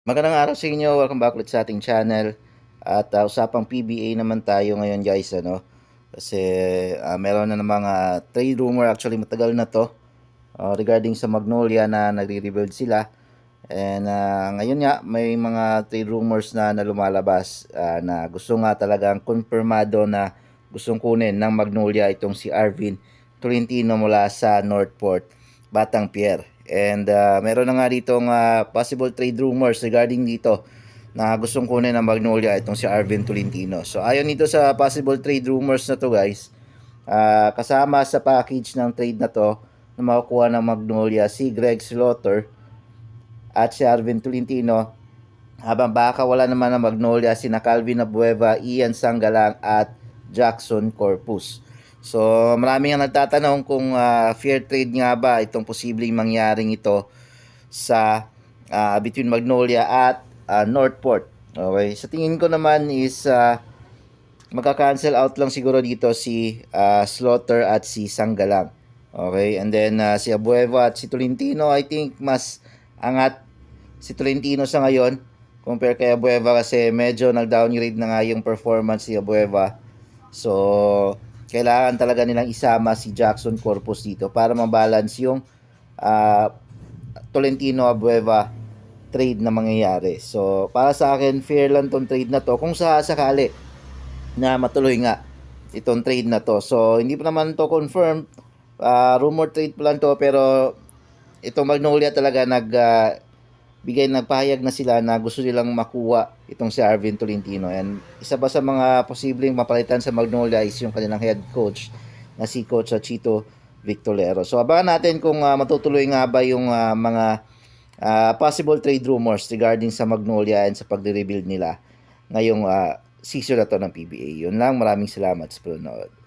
Magandang araw sa inyo. Welcome back ulit sa ating channel. At uh, usapang PBA naman tayo ngayon guys. Ano? Kasi uh, meron na ng mga trade rumor actually matagal na to uh, regarding sa Magnolia na nagre-rebuild sila. And uh, ngayon nga may mga trade rumors na, na lumalabas uh, na gusto nga talagang konfirmado na gustong kunin ng Magnolia itong si Arvin Tolentino mula sa Northport, Batang Pier. And uh, meron na nga ditong uh, possible trade rumors regarding dito na gustong kunin ng Magnolia itong si Arvin Tolentino. So ayon dito sa possible trade rumors na to guys, uh, kasama sa package ng trade na to na makukuha ng Magnolia si Greg Slaughter at si Arvin Tolentino habang baka wala naman ng Magnolia si Calvin Abueva, Ian Sanggalang at Jackson Corpus. So, marami nga nagtatanong kung uh, fair trade nga ba itong posibleng mangyaring ito sa uh, between Magnolia at uh, Northport. Okay, sa tingin ko naman is uh, magka-cancel out lang siguro dito si uh, Slaughter at si Sanggalang. Okay, and then uh, si Abueva at si Tolentino, I think mas angat si Tolentino sa ngayon compare kay Abueva kasi medyo nag-downgrade na nga yung performance ni Abueva. So, kailangan talaga nilang isama si Jackson Corpus dito para mabalance yung uh, Tolentino Abueva trade na mangyayari. So, para sa akin, fair lang tong trade na to kung sa sakali na matuloy nga itong trade na to. So, hindi pa naman to confirmed. Uh, rumor trade pa lang to pero itong Magnolia talaga nag uh, bigay nagpahayag na sila na gusto nilang makuha itong si Arvin Tolentino and isa ba sa mga posibleng mapalitan sa Magnolia is yung kanilang head coach na si Coach Chito Victorero. So abangan natin kung uh, matutuloy nga ba yung uh, mga uh, possible trade rumors regarding sa Magnolia and sa pagre-rebuild nila ngayong uh, season na to ng PBA. Yun lang, maraming salamat sa panonood.